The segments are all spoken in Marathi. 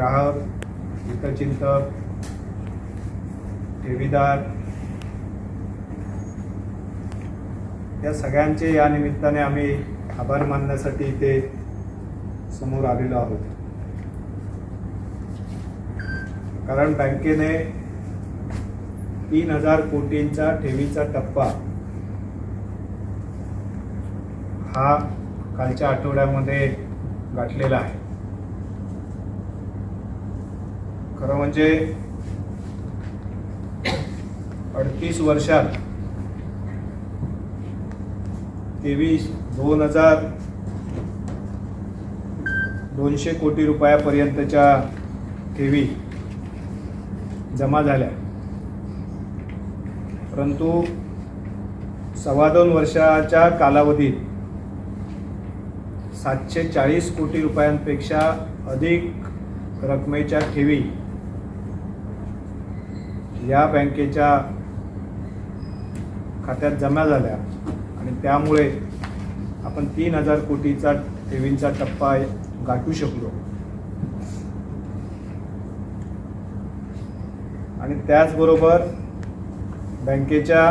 ग्राहक हितचिंतक ठेवीदार या सगळ्यांचे या निमित्ताने आम्ही आभार मानण्यासाठी इथे समोर आलेलो आहोत. कारण बँकेने तीन हजार कोटींचा ठेवीचा टप्पा हा कालच्या आठवड्यामध्ये गाठलेला आहे. खरं म्हणजे अडतीस वर्षात तेवीस दोन हजार दोनशे कोटी रुपयापर्यंतच्या ठेवी जमा झाल्या. परंतु सव्वा दोन वर्षाच्या कालावधीत सातशे चाळीस कोटी रुपयांपेक्षा अधिक रकमेच्या ठेवी या बँकेच्या खात्यात जमा झाल्या आणि त्यामुळे आपण तीन हजार कोटीचा ठेवींचा टप्पा गाठू शकलो. आणि त्याचबरोबर बँकेच्या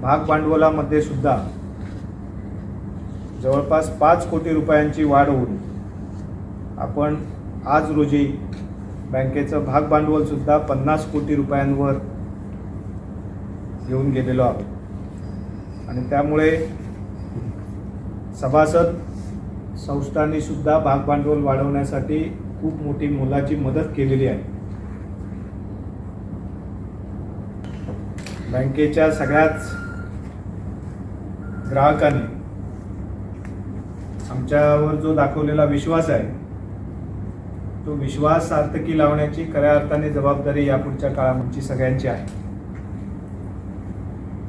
भाग भांडवलामध्ये सुद्धा जवळपास पाच कोटी रुपयांची वाढ होऊन आपण आज रोजी बँकेचं भाग भांडवल सुद्धा पन्नास कोटी रुपयांवर येऊन गेलेलो आहोत आणि त्यामुळे सभासद संस्थांनी सुद्धा भाग भांडवल वाढवण्यासाठी खूप मोठी मोलाची मदत केलेली आहे. बँकेच्या सगळ्याच ग्राहकांनी आमच्यावर जो दाखवलेला विश्वास आहे तो विश्वास सार्थकी लावण्याची खऱ्या अर्थाने जबाबदारी यापुढच्या काळात सगळ्यांची आहे.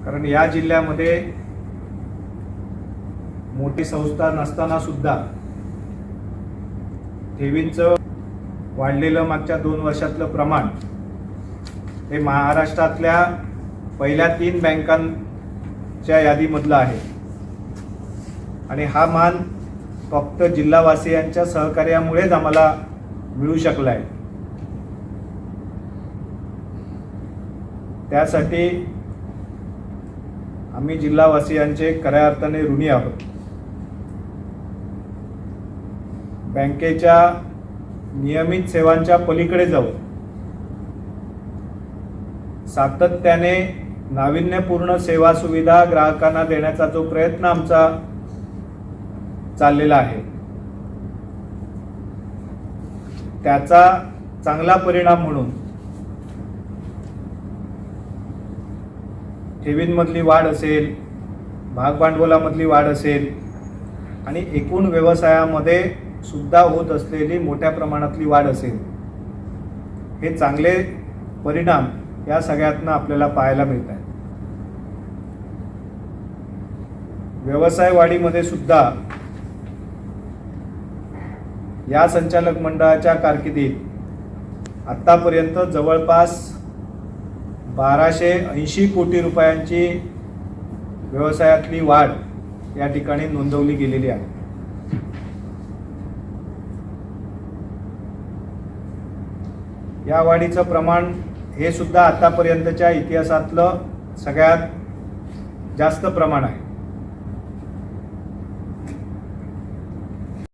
कारण या जिल्ह्यामध्ये मोठी संस्था नसताना सुद्धा ठेवींचं वाढलेलं मागच्या दोन वर्षातलं प्रमाण हे महाराष्ट्रातल्या पहिल्या तीन बँकांच्या यादीमधलं आहे. आणि हा मान फक्त जिल्हावासियांच्या सहकार्यामुळेच आम्हाला मिळू शकला आहे त्यासाठी आम्ही जिल्हावासियांचे खऱ्या अर्थाने ऋणी आहोत. बँकेच्या नियमित सेवांच्या पलीकडे जाऊ सातत्याने नाविन्यपूर्ण सेवा सुविधा ग्राहकांना देण्याचा जो प्रयत्न आमचा चाललेला आहे. त्याचा चांगला परिणाम म्हणून ठेवींमधली वाढ असेल भागभांडवलामधली वाढ असेल आणि एकूण व्यवसायामध्ये सुद्धा होत असलेली मोठ्या प्रमाणातली वाढ असेल हे चांगले परिणाम या सगळ्यातनं आपल्याला पाहायला मिळत आहेत. व्यवसाय वाढीमध्ये सुद्धा या संचालक मंडळाच्या कारकिर्दीत आत्तापर्यंत जवळपास बाराशे ऐंशी कोटी रुपयांची व्यवसायातली वाढ या ठिकाणी नोंदवली गेलेली आहे. या वाढीचं प्रमाण हे सुद्धा आतापर्यंतच्या इतिहासातलं सगळ्यात जास्त प्रमाण आहे.